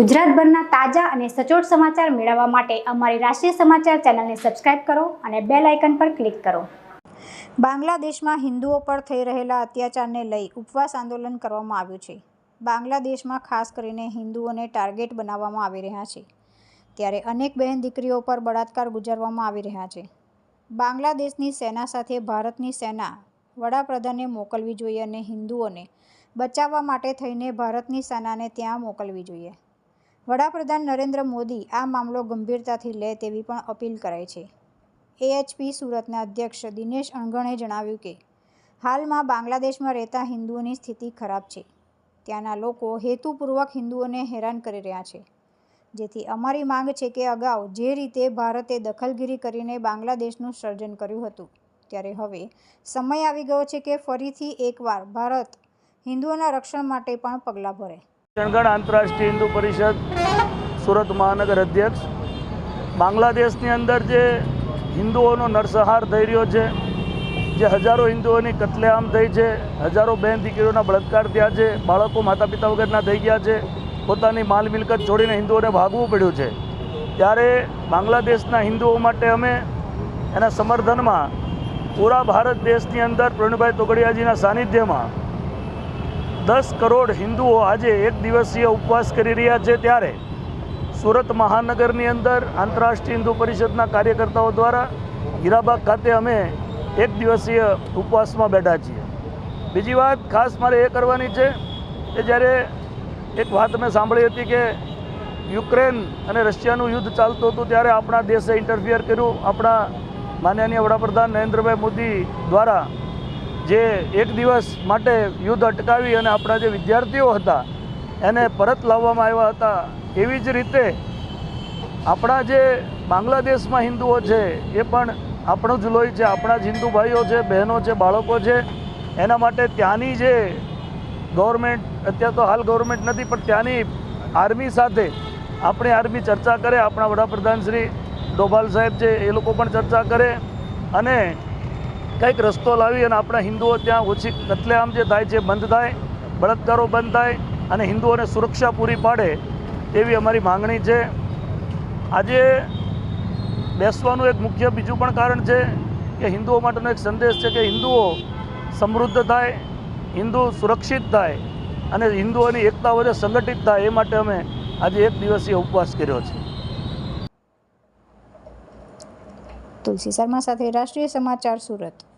ગુજરાતભરના તાજા અને સચોટ સમાચાર મેળવવા માટે અમારી રાષ્ટ્રીય સમાચાર ચેનલને સબસ્ક્રાઇબ કરો અને બેલ આઇકન પર ક્લિક કરો. બાંગ્લાદેશમાં હિન્દુઓ પર થઈ રહેલા અત્યાચારને લઈ ઉપવાસ આંદોલન કરવામાં આવ્યું છે. બાંગ્લાદેશમાં ખાસ કરીને હિન્દુઓને ટાર્ગેટ બનાવવામાં આવી રહ્યા છે, ત્યારે અનેક બહેન દીકરીઓ પર બળાત્કાર ગુજારવામાં આવી રહ્યા છે. બાંગ્લાદેશની સેના સાથે ભારતની સેના વડાપ્રધાને મોકલવી જોઈએ અને હિન્દુઓને બચાવવા માટે થઈને ભારતની સેનાને ત્યાં મોકલવી જોઈએ. વડાપ્રધાન નરેન્દ્ર મોદી આ મામલો ગંભીરતાથી લે તેવી પણ અપીલ કરાઈ છે. એએચપી સુરતના અધ્યક્ષ દિનેશ અણગણે જણાવ્યું કે, હાલમાં બાંગ્લાદેશમાં રહેતા હિન્દુઓની સ્થિતિ ખરાબ છે. ત્યાંના લોકો હેતુપૂર્વક હિન્દુઓને હેરાન કરી રહ્યા છે. જેથી અમારી માંગ છે કે અગાઉ જે રીતે ભારતે દખલગીરી કરીને બાંગ્લાદેશનું સર્જન કર્યું હતું, ત્યારે હવે સમય આવી ગયો છે કે ફરીથી એકવાર ભારત હિન્દુઓના રક્ષણ માટે પણ પગલાં ભરે. જનગણ આંતરરાષ્ટ્રીય હિન્દુ પરિષદ સુરત મહાનગર અધ્યક્ષ. બાંગ્લાદેશની અંદર જે હિન્દુઓનો નરસંહાર થઈ રહ્યો છે, જે હજારો હિન્દુઓની કતલેઆમ થઈ છે, હજારો બહેન દીકરીઓના બળાત્કાર થયા છે, બાળકો માતા પિતા વગરના થઈ ગયા છે, પોતાની માલ મિલકત છોડીને હિન્દુઓને ભાગવું પડ્યું છે. ત્યારે બાંગ્લાદેશના હિન્દુઓ માટે અમે એના સમર્થનમાં પૂરા ભારત દેશની અંદર પ્રવીણભાઈ તોગડિયાજીના સાનિધ્યમાં દસ કરોડ હિન્દુઓ આજે એક દિવસીય ઉપવાસ કરી રહ્યા છે ત્યારે સુરત મહાનગરની અંદર આંતરરાષ્ટ્રીય હિન્દુ પરિષદના કાર્યકર્તાઓ દ્વારા હીરાબાગ ખાતે અમે એક દિવસીય ઉપવાસમાં બેઠા છીએ. બીજી વાત ખાસ મારે એ કરવાની છે કે જ્યારે એક વાત મેં સાંભળી હતી કે યુક્રેન અને રશિયાનું યુદ્ધ ચાલતું હતું ત્યારે આપણા દેશે ઇન્ટરફિયર કર્યું. આપણા માનનીય વડાપ્રધાન નરેન્દ્રભાઈ મોદી દ્વારા જે એક દિવસ માટે યુદ્ધ અટકાવી અને આપણા જે વિદ્યાર્થીઓ હતા, એને પરત લાવવામાં આવ્યા હતા, એવી જ રીતે આપણા જે બાંગ્લાદેશમાં હિન્દુઓ છે, એ પણ આપણું જ લોહી છે, આપણા જ હિન્દુ ભાઈઓ છે, બહેનો છે, બાળકો છે, એના માટે ત્યાંની જે ગવર્મેન્ટ, અત્યારે તો હાલ ગવર્મેન્ટ નથી, પણ ત્યાંની આર્મી સાથે આપણી આર્મી ચર્ચા કરે, આપણા વડાપ્રધાન શ્રી ડોભાલ સાહેબ છે, એ લોકો પણ ચર્ચા કરે અને કંઈક રસ્તો લાવી અને આપણા હિન્દુઓ ત્યાં ઓછી કતલેઆમ જે થાય છે બંધ થાય, બળાત્કારો બંધ થાય અને હિન્દુઓને સુરક્ષા પૂરી પાડે એવી અમારી માંગણી છે. આજે બેસવાનું એક મુખ્ય બીજું પણ કારણ છે કે હિન્દુઓ માટેનો એક સંદેશ છે કે હિન્દુઓ સમૃદ્ધ થાય, હિન્દુ સુરક્ષિત થાય અને હિન્દુઓની એકતા વધે, સંગઠિત થાય, એ માટે અમે આજે એક દિવસીય ઉપવાસ કર્યો છે. તુલસી શર્મા સાથે રાષ્ટ્રીય સમાચાર સુરત.